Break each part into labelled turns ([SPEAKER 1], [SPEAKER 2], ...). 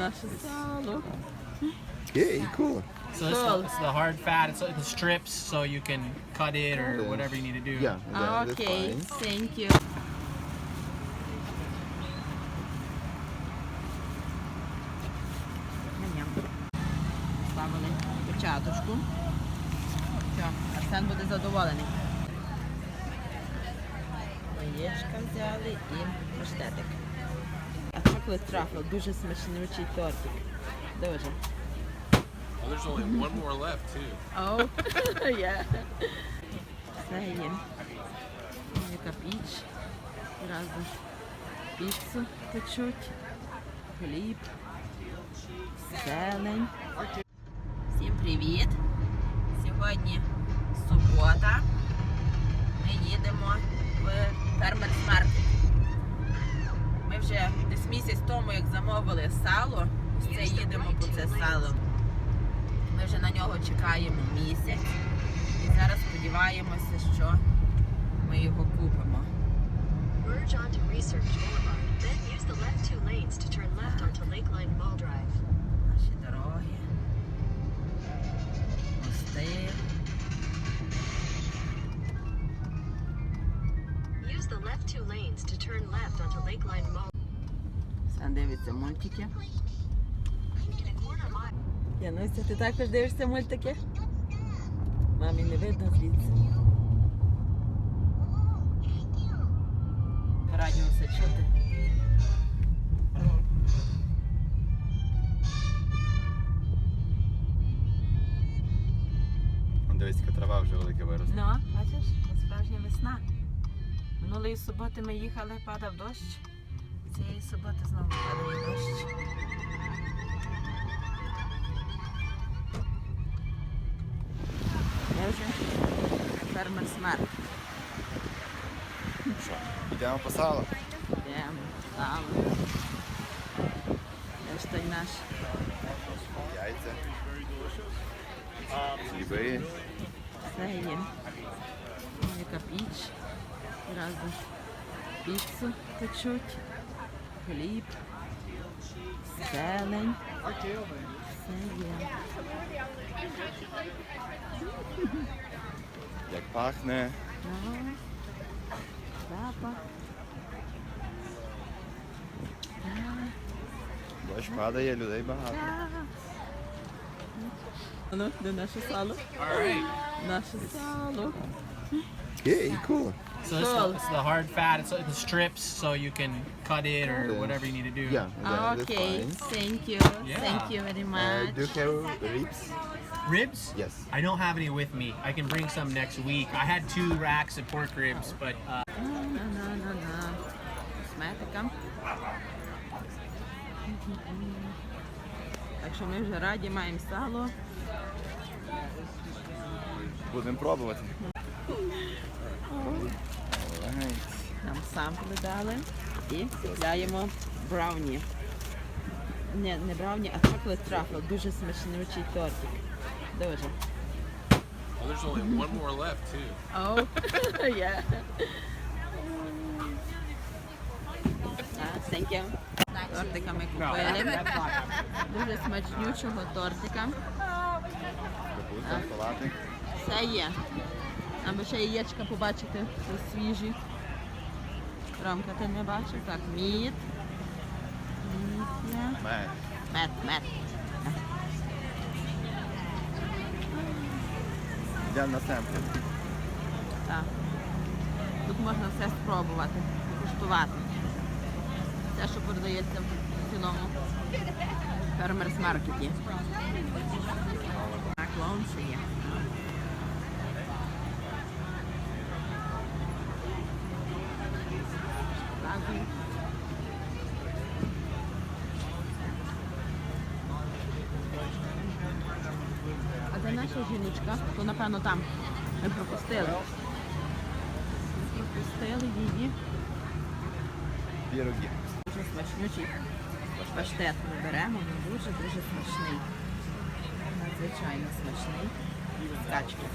[SPEAKER 1] Наше сало.
[SPEAKER 2] Okay, cool.
[SPEAKER 3] So it's the,
[SPEAKER 1] Cool.
[SPEAKER 3] it's the hard fat. It's like the strips, so you can cut it or
[SPEAKER 2] Okay.
[SPEAKER 3] whatever you need to do.
[SPEAKER 2] Yeah, that, that's
[SPEAKER 1] Окей,
[SPEAKER 2] fine.
[SPEAKER 1] thank you. Ням-ням. Ставили початочку. Все, Арсен буде задоволений. Яєчка взяли і паштетик. Чоколад трафл, дуже смачнючий тортик. Дуже.
[SPEAKER 4] Oh, there's only one more left too.
[SPEAKER 1] Oh, yeah. Все є. Яка піч. Разом піцу печуть, хліб, зелень. Всім привіт! Сьогодні субота. Ми їдемо в фермерс маркет. Ми вже десь місяць тому, як замовили сало, це їдемо по це сало. Ми вже на нього чекаємо місяць і зараз сподіваємося, що ми його купимо.
[SPEAKER 5] Merge onto Research Boulevard, then use the left two lanes to turn left onto Lakeline Ball Drive.
[SPEAKER 1] Сам дивиться мультики. Януся, ти також дивишся мультики? Мамі не видно звідси. Радіо все чути.
[SPEAKER 2] Он дивись, яка трава вже велика виросла.
[SPEAKER 1] Ну, бачиш, це справжня весна. Минулої суботи ми їхали, падав дощ. Цієї суботи знову падає дощ. Я вже фермер смарт.
[SPEAKER 2] Що? Йдемо по сало.
[SPEAKER 1] Йдемо, сало. Де ж той наш
[SPEAKER 2] Яйця. Хліби.
[SPEAKER 1] все є. Яка піч. Разом піцу печуть, хліб, зелень. Все є.
[SPEAKER 2] Як пахне.
[SPEAKER 1] Ну, запах.
[SPEAKER 2] Дощ падає, людей багато.
[SPEAKER 1] Ну, де наше сало? Наше сало.
[SPEAKER 2] Окей, cool.
[SPEAKER 3] So it's the,
[SPEAKER 1] Cool.
[SPEAKER 3] it's the hard fat. It's like the strips, so you can cut it or
[SPEAKER 2] Okay.
[SPEAKER 3] whatever you need to do.
[SPEAKER 2] Yeah, that, that's
[SPEAKER 1] Okay,
[SPEAKER 2] fine.
[SPEAKER 1] thank you.
[SPEAKER 3] Yeah.
[SPEAKER 1] Thank you very
[SPEAKER 2] Uh,
[SPEAKER 1] much.
[SPEAKER 2] do you have ribs?
[SPEAKER 3] Ribs?
[SPEAKER 2] Yes.
[SPEAKER 3] I don't have any with me. I can bring some next week. I had two racks of pork ribs, but uh,
[SPEAKER 1] На-на-на-на. Косметика. Так що ми вже раді, маємо сало.
[SPEAKER 2] Будемо пробувати.
[SPEAKER 1] Нам сампли дали і купляємо брауні. Не, не брауні, а чоколад трафл. Дуже смачнючий тортик. Дуже.
[SPEAKER 4] Oh, there's only one more left too.
[SPEAKER 1] Oh, yeah. Ah, thank you. Тортика ми купили. Дуже смачнючого тортика. Все є. Аби ще яєчка побачити, що свіжі. Ромка, ти не бачив? Так, мід.
[SPEAKER 2] Мед.
[SPEAKER 1] Мед, мед.
[SPEAKER 2] Йдемо на семплі.
[SPEAKER 1] Так. Тут можна все спробувати, куштувати. Те, що продається в цілому фермерс маркеті. Так, клоун ще є. Показую. А де наша жіночка? То напевно там. Ми пропустили. Ми пропустили її.
[SPEAKER 2] Піроги.
[SPEAKER 1] Дуже смачнючий паштет ми беремо, він дуже-дуже смачний. Надзвичайно смачний. З качки.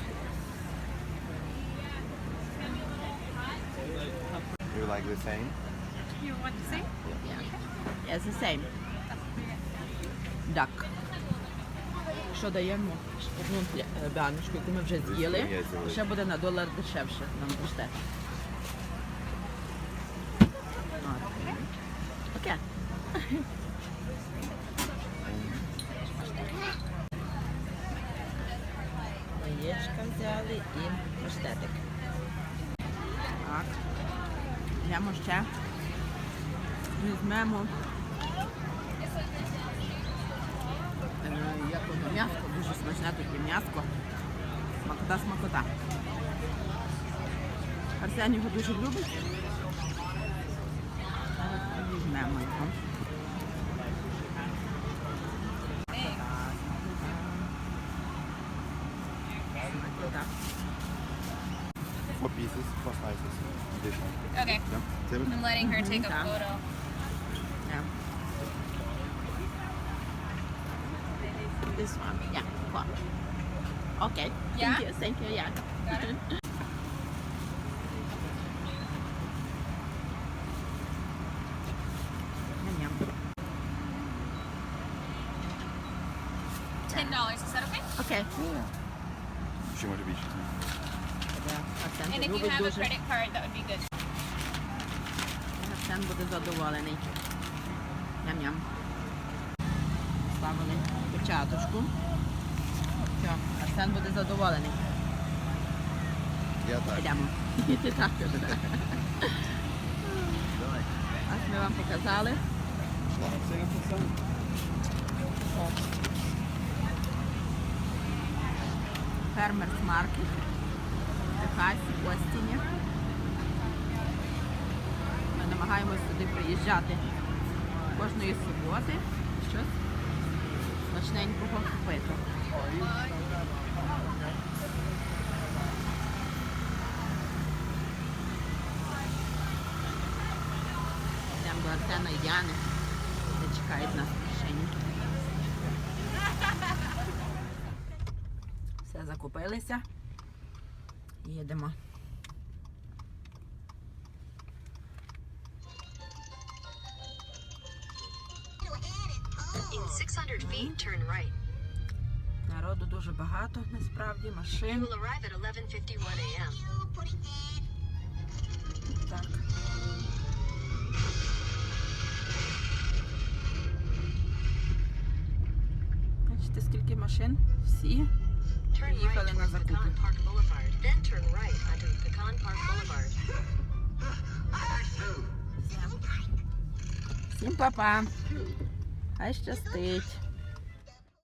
[SPEAKER 2] You like the same?
[SPEAKER 1] Yeah. Yes, the same. дак. Що даємо одну е, баночку, яку ми вже з'їли. Ще буде на долар дешевше нам паштет. Окей. Яєчка взяли і паштетик. Так. Йдемо ще. Візьмемо. М'яско, дуже смачне таке м'яско. Смакота, смакота. Арсен його дуже любить. Візьмемо його.
[SPEAKER 2] Four pieces, four slices. Additional.
[SPEAKER 6] Okay.
[SPEAKER 2] Yeah.
[SPEAKER 6] I'm letting her take a
[SPEAKER 1] Mhm.
[SPEAKER 6] photo.
[SPEAKER 1] This one, yeah, cool. Okay.
[SPEAKER 6] Yeah?
[SPEAKER 1] Thank you, thank you, yeah.
[SPEAKER 6] Got it?
[SPEAKER 1] Yum, yum.
[SPEAKER 6] Ten dollars. Is that okay?
[SPEAKER 1] Okay.
[SPEAKER 2] Ще може більше.
[SPEAKER 1] Арсен
[SPEAKER 6] And if you
[SPEAKER 1] любить
[SPEAKER 6] have a
[SPEAKER 1] дуже.
[SPEAKER 6] credit card, that would be good.
[SPEAKER 1] Арсен буде задоволений. Ням-ням. Ставили печаточку. Все, Арсен буде задоволений.
[SPEAKER 2] Я так.
[SPEAKER 1] Йдемо. Так. Ось ми вам показали. Фермерс маркет. в Техасі, Остіні. Ми намагаємося сюди приїжджати кожної суботи. Щось смачненького купити. Йдемо до Арсена і Діани, де чекають нас в машині. Все, закупилися. Їдемо.
[SPEAKER 5] 600 feet, turn right.
[SPEAKER 1] Народу дуже багато, насправді,
[SPEAKER 5] You will arrive at 11:51 a.m.
[SPEAKER 1] Так. Бачите, скільки машин? Всі. Їхали на закупи. Всім па-па. Хай щастить.